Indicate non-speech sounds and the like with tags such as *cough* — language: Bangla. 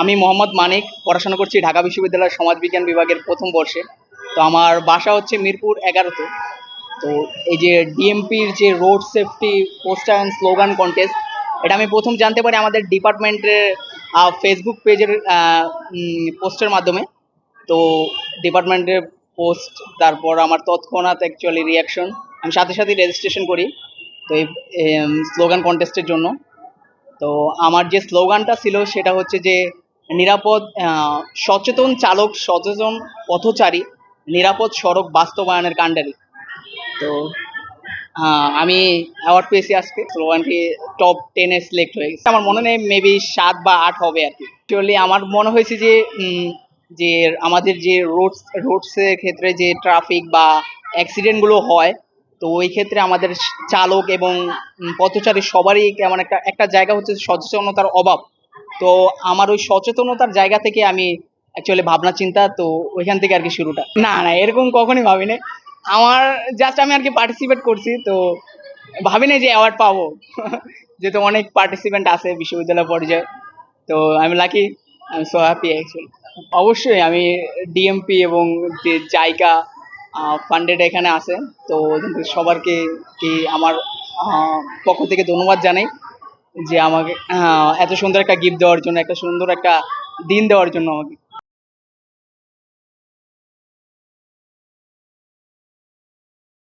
আমি মোহাম্মদ মানিক, পড়াশোনা করছি ঢাকা বিশ্ববিদ্যালয়ের সমাজবিজ্ঞান বিভাগের প্রথম বর্ষে। তো আমার বাসা হচ্ছে মিরপুর এগারোতে। তো এই যে ডিএমপির যে road safety poster and slogan contest এটা আমি প্রথম জানতে পারি আমাদের ডিপার্টমেন্টের ফেসবুক পেজের পোস্টের মাধ্যমে। তো ডিপার্টমেন্টের পোস্ট, তারপর আমার তৎক্ষণাৎ অ্যাকচুয়ালি রিয়াকশন আমি সাথে সাথে রেজিস্ট্রেশন করি তো এই স্লোগান কন্টেস্টের জন্য। তো আমার যে স্লোগানটা ছিল সেটা হচ্ছে যে নিরাপদ সচেতন চালক, সচেতন পথচারী, নিরাপদ সড়ক বাস্তবায়নের কাণ্ডারি। তো আমি অ্যাওয়ার্ড পেয়েছি আজকে। স্লোগানটি টপ টেনে সিলেক্ট হয়ে গেছে। আমার মনে নেই মেবি সাত বা আট হবে আর কি। অ্যাকচুয়ালি আমার মনে হয়েছে যে যে আমাদের যে রোডস রোডসের ক্ষেত্রে যে ট্রাফিক বা অ্যাক্সিডেন্টগুলো হয়, তো ওই ক্ষেত্রে আমাদের চালক এবং পথচারী সবারই কেমন একটা একটা জায়গা হচ্ছে সচেতনতার অভাব। তো আমার ওই সচেতনতার জায়গা থেকে আমি অ্যাকচুয়ালি ভাবনা চিন্তা তো ওইখান থেকে আর কি শুরুটা। না না, এরকম কখনোই ভাবিনি। আমার জাস্ট আমি আর কি পার্টিসিপেট করছি, তো ভাবিনি যে অ্যাওয়ার্ড পাবো। *laughs* যেহেতু অনেক পার্টিসিপেন্ট আছে বিশ্ববিদ্যালয় পর্যায়ে, তো আমি lucky I am so happy actually অবশ্যই আমি ডিএমপি এবং যে জায়গা ফান্ডেড এখানে আছে, তো সবারকে কি আমার পক্ষ থেকে ধন্যবাদ জানাই। যে আমাকে আহ, এত সুন্দর একটা গিফট দেওয়ার জন্য একটা সুন্দর একটা দিন দেওয়ার জন্য আমাকে।